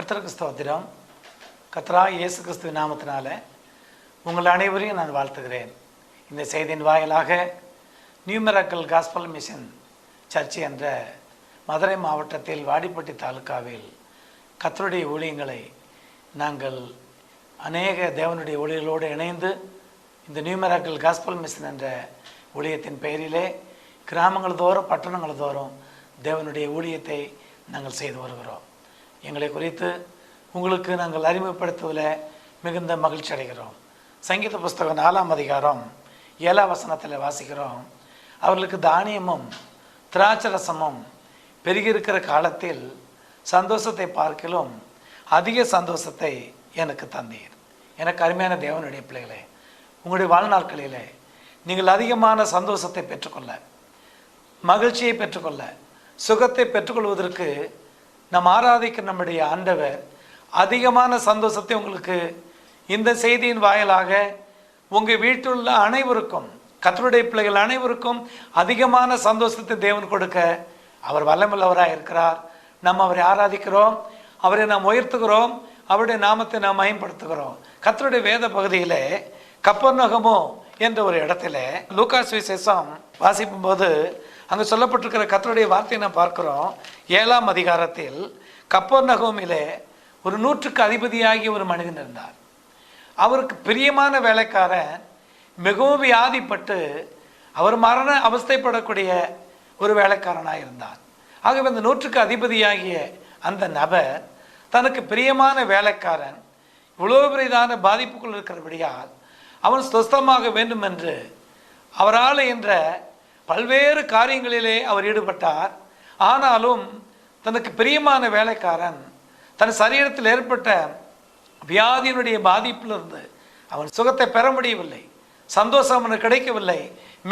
கர்த்தருக்கு ஸ்தோத்திரம். கத்ரா இயேசு கிறிஸ்துவ நாமத்தினால உங்கள் அனைவரையும் நான் வாழ்த்துகிறேன். இந்த செய்தியின் வாயிலாக நியூமெரக்கல் காஸ்பல் மிஷன் சர்ச் என்ற மதுரை மாவட்டத்தில் வாடிப்பட்டி தாலுக்காவில் கத்தருடைய ஊழியங்களை நாங்கள் அநேக தேவனுடைய ஊழியர்களோடு இணைந்து இந்த நியூமெரக்கல் காஸ்பல் மிஷன் என்ற ஊழியத்தின் பெயரிலே கிராமங்கள் தோறும் பட்டணங்கள் தோறும் தேவனுடைய ஊழியத்தை நாங்கள் செய்து வருகிறோம். எங்களை குறித்து உங்களுக்கு நாங்கள் அறிமுகப்படுத்துவதில் மிகுந்த மகிழ்ச்சி அடைகிறோம். சங்கீத புஸ்தகம் நாலாம் அதிகாரம் ஏழா வசனத்தில் வாசிக்கிறோம். அவர்களுக்கு தானியமும் திராட்சரசமும் பெருகியிருக்கிற காலத்தில் சந்தோஷத்தை பார்க்கிலும் அதிக சந்தோஷத்தை எனக்கு தந்தீர். எனக்கு அருமையான தேவனுடைய பிள்ளைகளே உங்களுடைய வாழ்நாட்களிலே நீங்கள் அதிகமான சந்தோஷத்தை பெற்றுக்கொள்ள மகிழ்ச்சியை பெற்றுக்கொள்ள சுகத்தை பெற்றுக்கொள்வதற்கு நாம் ஆராதிக்கிற நம்முடைய ஆண்டவர் அதிகமான சந்தோஷத்தை உங்களுக்கு இந்த செய்தியின் வாயிலாக உங்கள் வீட்டில் உள்ள அனைவருக்கும் கத்தருடைய பிள்ளைகள் அனைவருக்கும் அதிகமான சந்தோஷத்தை தேவன் கொடுக்க அவர் வல்லமுள்ளவராக இருக்கிறார். நம்ம அவரை ஆராதிக்கிறோம் அவரை நாம் உயர்த்துகிறோம் அவருடைய நாமத்தை நாம் மயன்படுத்துகிறோம் கத்தருடைய வேத பகுதியில் கப்பர்நகமோ என்ற ஒரு இடத்துல லூகாஸ் விசேஷம் வாசிக்கும் போது அங்கே சொல்லப்பட்டிருக்கிற கத்தருடைய வார்த்தையை நான் பார்க்குறோம். ஏழாம் அதிகாரத்தில் கப்பர் நகோமிலே ஒரு நூற்றுக்கு அதிபதியாகிய ஒரு மனிதன் இருந்தார். அவருக்கு பிரியமான வேலைக்காரன் மிகவும் வியாதிப்பட்டு அவர் மரண அவஸ்தைப்படக்கூடிய ஒரு வேலைக்காரனாக இருந்தார். ஆகவே அந்த நூற்றுக்கு அதிபதியாகிய அந்த நபர் தனக்கு பிரியமான வேலைக்காரன் இவ்வளோ பெரிதான பாதிப்புக்குள் இருக்கிறபடியால் அவன் சுஸ்தமாக வேண்டும் என்று அவரால் என்ற பல்வேறு காரியங்களிலே அவர் ஈடுபட்டார். ஆனாலும் தனக்கு பிரியமான வேலைக்காரன் தன் சரீரத்தில் ஏற்பட்ட வியாதியினுடைய பாதிப்பிலிருந்து அவன் சுகத்தை பெற முடியவில்லை சந்தோஷம் அவனுக்கு கிடைக்கவில்லை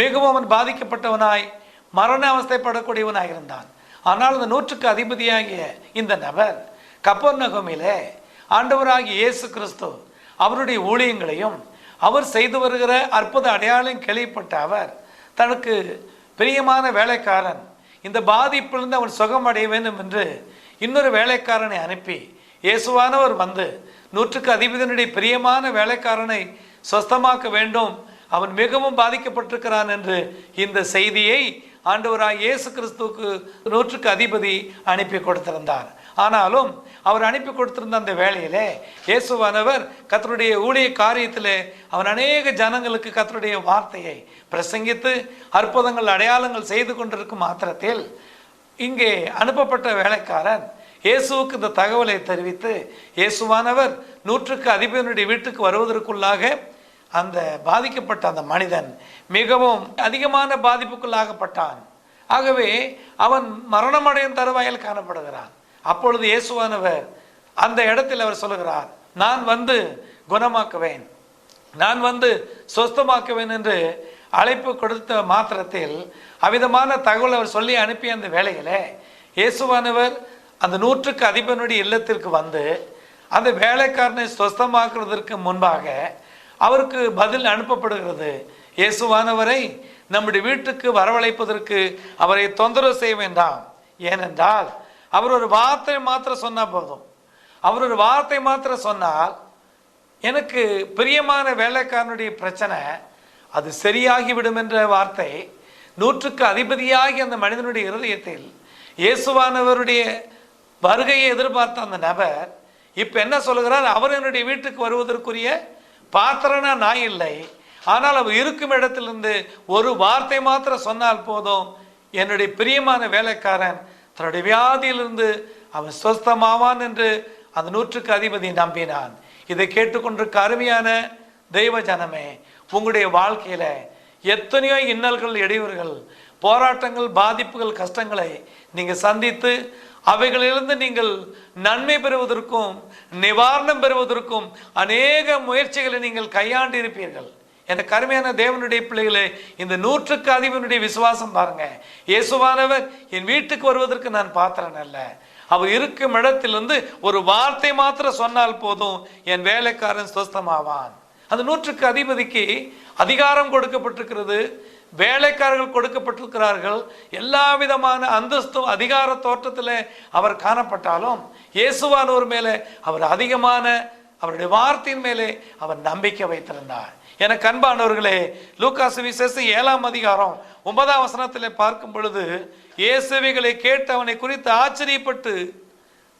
மிகவும் அவன் பாதிக்கப்பட்டவனாய் மரண அவஸ்தைப்படக்கூடியவனாய் இருந்தான். ஆனால் அந்த நூற்றுக்கு அதிபதியாகிய இந்த நபர் கப்பர் நகமிலே ஆண்டவராகிய இயேசு கிறிஸ்து அவருடைய ஊழியங்களையும் அவர் செய்து வருகிற அற்புத அடையாளம் கேள்விப்பட்ட அவர் தனக்கு பிரியமான வேலைக்காரன். இந்த பாதிப்பிலிருந்து அவன் சுகம் அடைய வேண்டும் என்று இன்னொரு வேலைக்காரனை அனுப்பி இயேசுவானவர் வந்து நூற்றுக்கு அதிபதியினுடைய பிரியமான வேலைக்காரனை சொஸ்தமாக்க வேண்டும். அவன் மிகவும் பாதிக்கப்பட்டிருக்கிறான் என்று இந்த செய்தியை ஆண்டவராய் இயேசு கிறிஸ்துவுக்கு நூற்றுக்கு அதிபதி அனுப்பி கொடுத்திருந்தார். ஆனாலும் அவர் அனுப்பி கொடுத்திருந்த அந்த வேலையிலே இயேசுவானவர் கத்தருடைய ஊழிய காரியத்திலே அவன் அநேக ஜனங்களுக்கு கத்தருடைய வார்த்தையை பிரசங்கித்து அற்புதங்கள் அடையாளங்கள் செய்து கொண்டிருக்கும் மாத்திரத்தில் இங்கே அனுப்பப்பட்ட வேலைக்காரன் இயேசுவுக்கு இந்த தகவலை தெரிவித்து இயேசுவானவர் நூற்றுக்கு அதிபதியினுடைய வீட்டுக்கு வருவதற்குள்ளாக அந்த பாதிக்கப்பட்ட அந்த மனிதன் மிகவும் அதிகமான பாதிப்புக்குள்ளாகப்பட்டான். ஆகவே அவன் மரணமடையும் தருவாயில் காணப்படுகிறான். அப்பொழுது இயேசுவானவர் அந்த இடத்தில் அவர் சொல்லுகிறார் நான் வந்து குணமாக்குவேன். நான் வந்து சொஸ்தமாக்குவேன் என்று அழைப்பு கொடுத்த மாத்திரத்தில் அவ்விதமான தகவல் அவர் சொல்லி அனுப்பிய அந்த வேலையிலே இயேசுவானவர் அந்த நூற்றுக்கு அதிபனுடைய இல்லத்திற்கு வந்து அந்த வேலைக்காரனை சொஸ்தமாக்குறதற்கு முன்பாக அவருக்கு பதில் அனுப்பப்படுகிறது. இயேசுவானவரை நம்முடைய வீட்டுக்கு வரவழைப்பதற்கு அவரை தொந்தரவு செய்ய வேண்டாம். ஏனென்றால் அவர் ஒரு வார்த்தை மாத்திர சொன்னால் போதும். அவர் ஒரு வார்த்தை மாத்திர சொன்னால் எனக்கு பிரியமான வேலைக்காரனுடைய பிரச்சனை அது சரியாகிவிடும் என்ற வார்த்தை நூற்றுக்கு அதிபதியாகி அந்த மனிதனுடைய இருதயத்தில் இயேசுவானவருடைய வருகையை எதிர்பார்த்த அந்த நபர் இப்போ என்ன சொல்லுகிறார்? அவர் என்னுடைய வீட்டுக்கு வருவதற்குரிய பாத்திரனா நான் இல்லை. ஆனால் அவர் இருக்கும் இடத்திலிருந்து ஒரு வார்த்தை மாத்திரம் சொன்னால் போதும். என்னுடைய பிரியமான வேலைக்காரன் தன்னுடைய வியாதியிலிருந்து அவன் சொஸ்தமாவான் என்று அந்த நூற்றுக்கு அதிபதி நம்பினான். இதை கேட்டுக்கொண்டிருக்க அருமையான தெய்வ ஜனமே உங்களுடைய வாழ்க்கையில எத்தனையோ இன்னல்கள் இடையூறுகள் போராட்டங்கள் பாதிப்புகள் கஷ்டங்களை நீங்கள் சந்தித்து அவைகளிலிருந்து நீங்கள் நன்மை பெறுவதற்கும் நிவாரணம் பெறுவதற்கும் அநேக முயற்சிகளை நீங்கள் கையாண்டிருப்பீர்கள். என கருமையான தேவனுடைய பிள்ளைகளே இந்த நூற்றுக்கு அதிபனுடைய விசுவாசம் பாருங்க. இயேசுவானவர் என் வீட்டுக்கு வருவதற்கு நான் பாத்திரன் அல்ல. அவர் இருக்கும் இடத்திலிருந்து ஒரு வார்த்தை மாத்திரம் சொன்னால் போதும் என் வேலைக்காரன் சுஸ்தமாவான் அந்த நூற்றுக்கு அதிபதிக்கு அதிகாரம் கொடுக்கப்பட்டிருக்கிறது. வேலைக்காரர்கள் கொடுக்கப்பட்டிருக்கிறார்கள். எல்லா விதமான அந்தஸ்தும் அதிகார தோற்றத்தில் அவர் காணப்பட்டாலும் இயேசுவானவர் மேலே அவர் அதிகமான அவருடைய வார்த்தையின் மேலே அவர் நம்பிக்கை வைத்திருந்தார். எனக்கு அன்பானவர்களே லூக்காசு விசேஷம் ஏழாம் அதிகாரம் ஒன்பதாம் வசனத்தில் பார்க்கும் பொழுது இயேசுவைகளை கேட்டு அவனை குறித்து ஆச்சரியப்பட்டு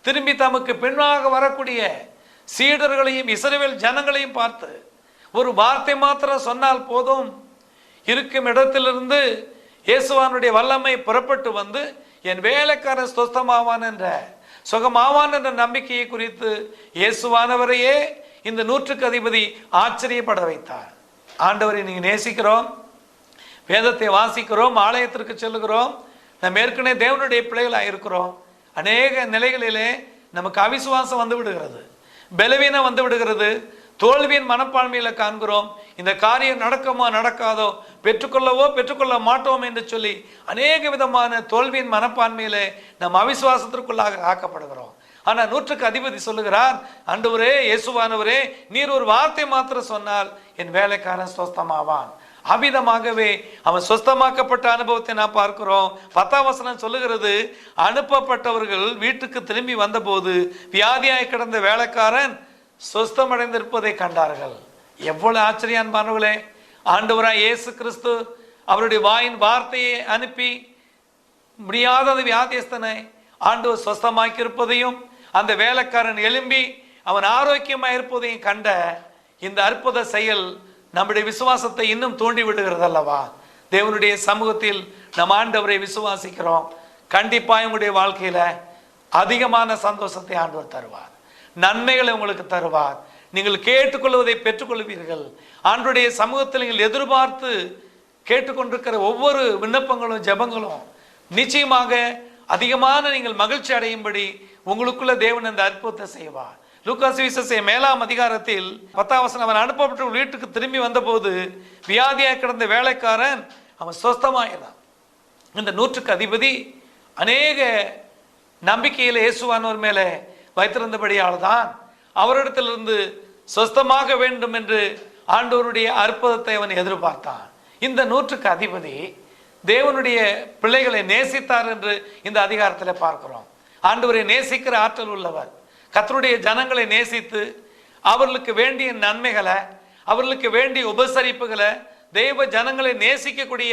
திரும்பி தமக்கு பின்னாக வரக்கூடிய சீடர்களையும் இஸ்ரவேல் ஜனங்களையும் பார்த்து ஒரு வார்த்தை மாத்திரம் சொன்னால் போதும். இருக்கும் இடத்திலிருந்து இயேசுவானுடைய வல்லமை புறப்பட்டு வந்து என் வேலைக்காரன் சுஸ்தமாவான் என்ற சுகமாவான் என்ற நம்பிக்கையை குறித்து இயேசுவானவரையே இந்த நூற்றுக்கு அதிபதி ஆச்சரியப்பட வைத்தார். ஆண்டவரை நீங்க நேசிக்கிறோம். வேதத்தை வாசிக்கிறோம். ஆலயத்திற்கு செல்லுகிறோம். நம்ம ஏற்கனவே தேவனுடைய பிள்ளைகளாக இருக்கிறோம். அநேக நிலைகளிலே நமக்கு அவிசுவாசம் வந்து விடுகிறது. பலவீனம் வந்து விடுகிறது. தோல்வியின் மனப்பான்மையில காண்கிறோம். இந்த காரியம் நடக்குமா நடக்காதோ பெற்றுக்கொள்ளவோ பெற்றுக்கொள்ள மாட்டோம் என்று சொல்லி அநேக விதமான தோல்வியின் மனப்பான்மையிலே நம் அவிசுவாசத்திற்குள்ளாக ஆக்கப்படுகிறோம். ஆனால் நூற்றுக்கு அதிபதி சொல்லுகிறார் அண்டவரே இயேசுவானவரே நீர் ஒரு வார்த்தை மாத்திரம் சொன்னால் என் வேலைக்காரன் சொஸ்தமாவான். அமிதமாகவே அவன் சொஸ்தமாக்கப்பட்ட அனுபவத்தை நான் பார்க்கிறோம். பத்தாம் வசனம் சொல்லுகிறது அனுப்பப்பட்டவர்கள் வீட்டுக்கு திரும்பி வந்தபோது வியாதியாய் கிடந்த வேலைக்காரன் சொஸ்தமடைந்திருப்பதை கண்டார்கள். எவ்வளவு ஆச்சரியான்பானவர்களே ஆண்டவராய் இயேசு கிறிஸ்து அவருடைய வாயின் வார்த்தையை அனுப்பி முடியாத வியாதியஸ்தனை ஆண்டவர் சொஸ்தமாக்கி இருப்பதையும் அந்த வேலைக்காரன் எழும்பி அவன் ஆரோக்கியமாக இருப்பதையும் கண்ட இந்த அற்புத செயல் நம்முடைய விசுவாசத்தை இன்னும் தூண்டி விடுகிறது அல்லவா தேவனுடைய சமூகத்தில் நம் ஆண்டவரை விசுவாசிக்கிறோம். கண்டிப்பாக உங்களுடைய வாழ்க்கையில அதிகமான சந்தோஷத்தை ஆண்டவர் தருவார். நன்மைகளை உங்களுக்கு தருவார். நீங்கள் கேட்டுக்கொள்வதை பெற்றுக்கொள்வீர்கள். ஆண்டுடைய சமூகத்தில் நீங்கள் எதிர்பார்த்து கேட்டுக்கொண்டிருக்கிற ஒவ்வொரு விண்ணப்பங்களும் ஜெபங்களும் நிச்சயமாக அதிகமான நீங்கள் மகிழ்ச்சி அடையும்படி உங்களுக்குள்ள தேவன் அந்த அற்புதத்தை செய்வார். லூக்காஸ் விசேஷ மேலாம் அதிகாரத்தில் பத்தாம் வசனம் அவன் அனுப்பப்பட்டு வீட்டுக்கு திரும்பி வந்தபோது வியாதியாக கிடந்த வேலைக்காரன் அவன் சொஸ்தமாயிறான். இந்த நூற்றுக்கு அதிபதி அநேக நம்பிக்கையில் இயேசுவானவர் மேலே வைத்திருந்தபடியால் தான் அவரிடத்திலிருந்து சொஸ்தமாக வேண்டும் என்று ஆண்டோருடைய அற்புதத்தை அவன் எதிர்பார்த்தான். இந்த நூற்றுக்கு அதிபதி தேவனுடைய பிள்ளைகளை நேசித்தார் என்று இந்த அதிகாரத்தில் பார்க்கிறோம். ஆண்டவரை நேசிக்கிற ஆற்றல் உள்ளவர். கத்தருடைய ஜனங்களை நேசித்து அவர்களுக்கு வேண்டிய நன்மைகளை அவர்களுக்கு வேண்டிய உபசரிப்புகளை தெய்வ ஜனங்களை நேசிக்கக்கூடிய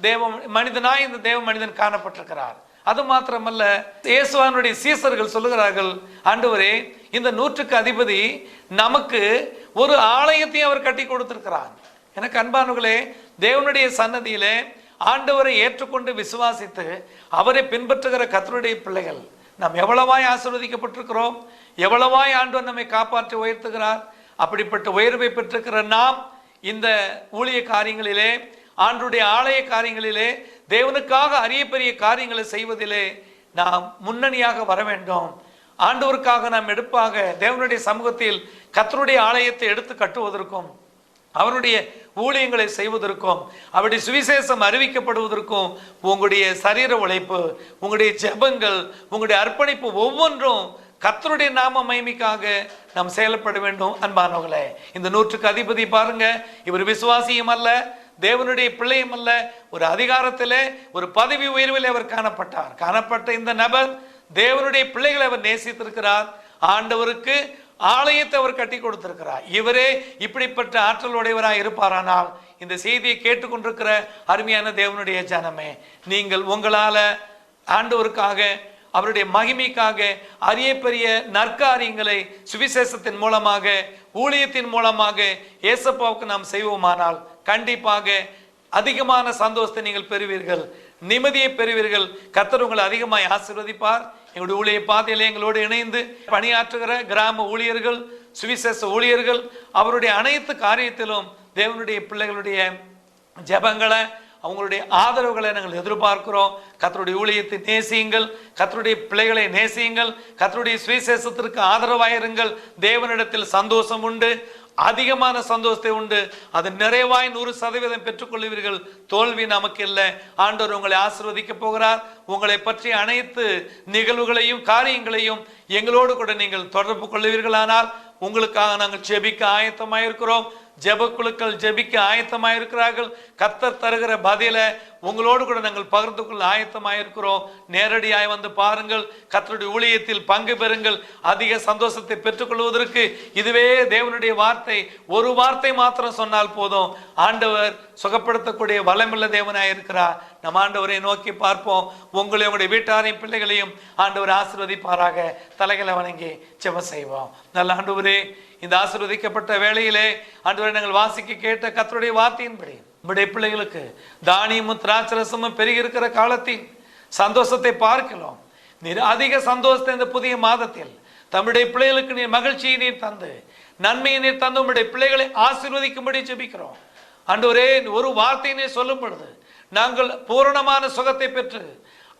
தேவ மனிதனாய் இந்த தேவ மனிதன் காணப்பட்டிருக்கிறார். அது மாத்திரமல்ல இயேசுவானுடைய சீசர்கள் சொல்லுகிறார்கள் ஆண்டவரே இந்த நூற்றுக்கு அதிபதி நமக்கு ஒரு ஆலயத்தையும் அவர் கட்டி கொடுத்திருக்கிறார். எனக்கு அன்பானுகளே தேவனுடைய சன்னதியிலே ஆண்டவரை ஏற்றுக்கொண்டு விசுவாசித்து அவரை பின்பற்றுகிற கத்தருடைய பிள்ளைகள் நாம் எவ்வளவாய் ஆசிர்வதிக்கப்பட்டிருக்கிறோம் எவ்வளவாய் ஆண்டவர் நம்மை காப்பாற்றி உயர்த்துகிறார் அப்படிப்பட்ட உயர்வை பெற்றிருக்கிற நாம் இந்த ஊழிய காரியங்களிலே ஆண்டுடைய ஆலய காரியங்களிலே தேவனுக்காக அரிய பெரிய காரியங்களை செய்வதிலே நாம் முன்னணியாக வர வேண்டும். ஆண்டவருக்காக நாம் எடுப்பாக தேவனுடைய சமூகத்தில் கத்தருடைய ஆலயத்தை எடுத்து கட்டுவதற்கும் அவருடைய ஊழியங்களை செய்வதற்கும் அவருடைய சுவிசேஷம் அறிவிக்கப்படுவதற்கும் உங்களுடைய சரீர உழைப்பு உங்களுடைய ஜெபங்கள் உங்களுடைய அர்ப்பணிப்பு ஒவ்வொன்றும் கத்தருடைய நாம மகிமைக்காக நாம் செயல்பட வேண்டும். அன்பானவர்களே இந்த நூற்றுக்கு அதிபதி பாருங்க. இவர் விசுவாசியும் அல்ல தேவனுடைய பிள்ளையும் அல்ல. ஒரு அதிகாரத்திலே ஒரு பதவி உயர்வில் அவர் காணப்பட்டார். காணப்பட்ட இந்த நபர் தேவனுடைய பிள்ளைகளை அவர் நேசித்திருக்கிறார். ஆண்டவருக்கு ஆலயத்தை அவர் கட்டி கொடுத்திருக்கிறார். இவரே இப்படிப்பட்ட ஆற்றல் உடையவராக இருப்பாரானால் இந்த செய்தியை கேட்டுக்கொண்டிருக்கிற அருமையான தேவனுடைய ஜனமே நீங்கள் உங்களால ஆண்டவருக்காக அவருடைய மகிமைக்காக அரிய பெரிய நற்காரியங்களை சுவிசேஷத்தின் மூலமாக ஊழியத்தின் மூலமாக ஏசப்பாவுக்கு நாம் செய்வோமானால் கண்டிப்பாக அதிகமான சந்தோஷத்தை நீங்கள் பெறுவீர்கள். நிம்மதியை பெறுவீர்கள். கத்தர் உங்களை அதிகமாய் ஆசீர்வதிப்பார். எங்களுடைய ஊழிய பாதையில் எங்களோடு இணைந்து பணியாற்றுகிற கிராம ஊழியர்கள் சுவிசேஷ ஊழியர்கள் அவருடைய அனைத்து காரியத்திலும் தேவனுடைய பிள்ளைகளுடைய ஜெபங்களை அவங்களுடைய ஆதரவுகளை நாங்கள் எதிர்பார்க்கிறோம். கத்தருடைய ஊழியத்தை நேசியுங்கள் கத்தருடைய பிள்ளைகளை நேசியுங்கள் கத்தருடைய சுவிசேஷத்திற்கு ஆதரவாயிருங்கள். தேவனிடத்தில் சந்தோஷம் உண்டு. அதிகமான சந்தோஷத்தை உண்டு. அது நிறைவாய் நூறு சதவீதம் பெற்றுக்கொள்வீர்கள். தோல்வி நமக்கு இல்லை. ஆண்டவர் உங்களை ஆசிர்வதிக்க போகிறார். உங்களை பற்றி அனைத்து நிகழ்வுகளையும் காரியங்களையும் எங்களோடு கூட நீங்கள் தொடர்பு கொள்வீர்களானால் உங்களுக்காக நாங்கள் ஜெபிக்க ஆயத்தமாக இருக்கிறோம் ஜெபக்குழுக்கள் ஜெபிக்க ஆயத்தமாக இருக்கிறார்கள் கத்தர் தருகிற பதில உங்களோடு கூட நாங்கள் பகிர்ந்து கொள்ள ஆயத்தமாயிருக்கிறோம். நேரடியாய் வந்து பாருங்கள். கத்தருடைய ஊழியத்தில் பங்கு பெறுங்கள். அதிக சந்தோஷத்தை பெற்றுக்கொள்வதற்கு இதுவே தேவனுடைய வார்த்தை. ஒரு வார்த்தை மாத்திரம் சொன்னால் போதும். ஆண்டவர் சுகப்படுத்தக்கூடிய வளமுள்ள தேவனாக இருக்கிறார் நம் ஆண்டவரை நோக்கி பார்ப்போம். உங்களை உங்களுடைய வீட்டாரையும் பிள்ளைகளையும் ஆண்டவர் ஆசிர்வதிப்பாராக. தலைகளை வணங்கி செவ செய்வோம். நல்ல ஆண்டவரே இந்த ஆசீர்வதிக்கப்பட்ட வேளையிலே ஆண்டவரை நாங்கள் வாசிக்க கேட்ட கத்தருடைய வார்த்தையின்படி நம்முடைய பிள்ளைகளுக்கு தானியமும் திராட்சரசமும் பெருகி இருக்கிற காலத்தில் சந்தோஷத்தை பார்க்கலாம். நீர் அதிக சந்தோஷத்தை இந்த புதிய மாதத்தில் தம்முடைய பிள்ளைகளுக்கு நீர் மகிழ்ச்சியை நீர் தந்து நன்மையை நீர் தந்து உங்களுடைய பிள்ளைகளை ஆசீர்வதிக்கும்படி ஜெபிக்கிறோம். ஆண்டவரே ஒரு வார்த்தையினே சொல்லும் பொழுது நாங்கள் பூரணமான சுகத்தை பெற்று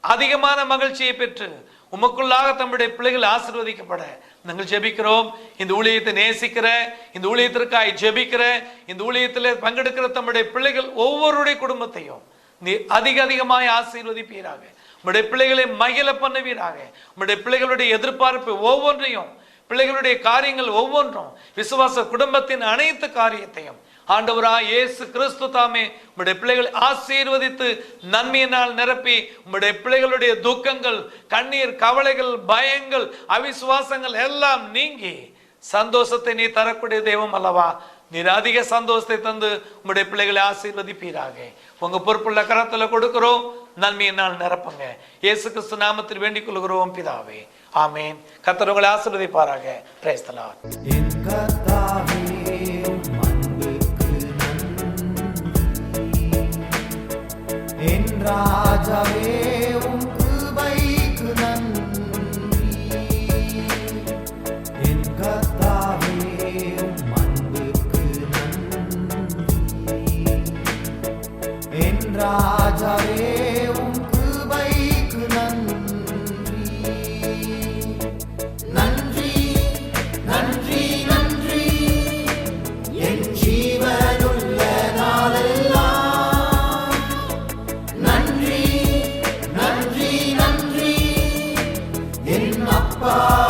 அதிகமான மகிழ்ச்சியை பெற்று உமக்குள்ளாக தம்முடைய பிள்ளைகள் ஆசீர்வதிக்கப்பட. நாங்கள் ஜெபிக்கிறோம். இந்த ஊழியத்தை நேசிக்கிற இந்த ஊழியத்திற்காய் ஜெபிக்கிற இந்த ஊழியத்தில் பங்கெடுக்கிற தம்முடைய பிள்ளைகள் ஒவ்வொருடைய குடும்பத்தையும் நீ அதிக அதிகமாய் ஆசீர்வதிப்பீராக. உங்களுடைய பிள்ளைகளை மகிழ பண்ணுவீராக. உங்களுடைய பிள்ளைகளுடைய எதிர்பார்ப்பு ஒவ்வொன்றையும் பிள்ளைகளுடைய காரியங்கள் ஒவ்வொன்றும் விசுவாச குடும்பத்தின் அனைத்து காரியத்தையும் ஆண்டவரா இயேசு கிறிஸ்து தாமே உம்முடைய பிள்ளைகளை ஆசீர்வதித்து நன்மையினால் நிரப்பி உம்முடைய பிள்ளைகளுடைய துக்கங்கள் கண்ணீர் கவலைகள் பயங்கள் அவிசுவாசங்கள் எல்லாம் நீங்கி சந்தோஷத்தை நீ தரக்கூடிய தெய்வம் அல்லவா? நீர் அதிக சந்தோஷத்தை தந்து உம்முடைய பிள்ளைகளை ஆசீர்வதிப்பீராக. உங்க பொறுப்புள்ள கரத்துல கொடுக்கிறோம். நன்மையினால் நிரப்புங்க. இயேசு கிறிஸ்து நாமத்தில் வேண்டிக் கொள்கிறோம் பிதாவே. ஆமேன். கர்த்தர் உங்களை ஆசீர்வதிப்பாராக. பிரைஸ் ராஜாவே உம் கிருபைக்கு நன்றி. என் கத்தாவே உம் அன்புக்கு நன்றி. என்றா 봐.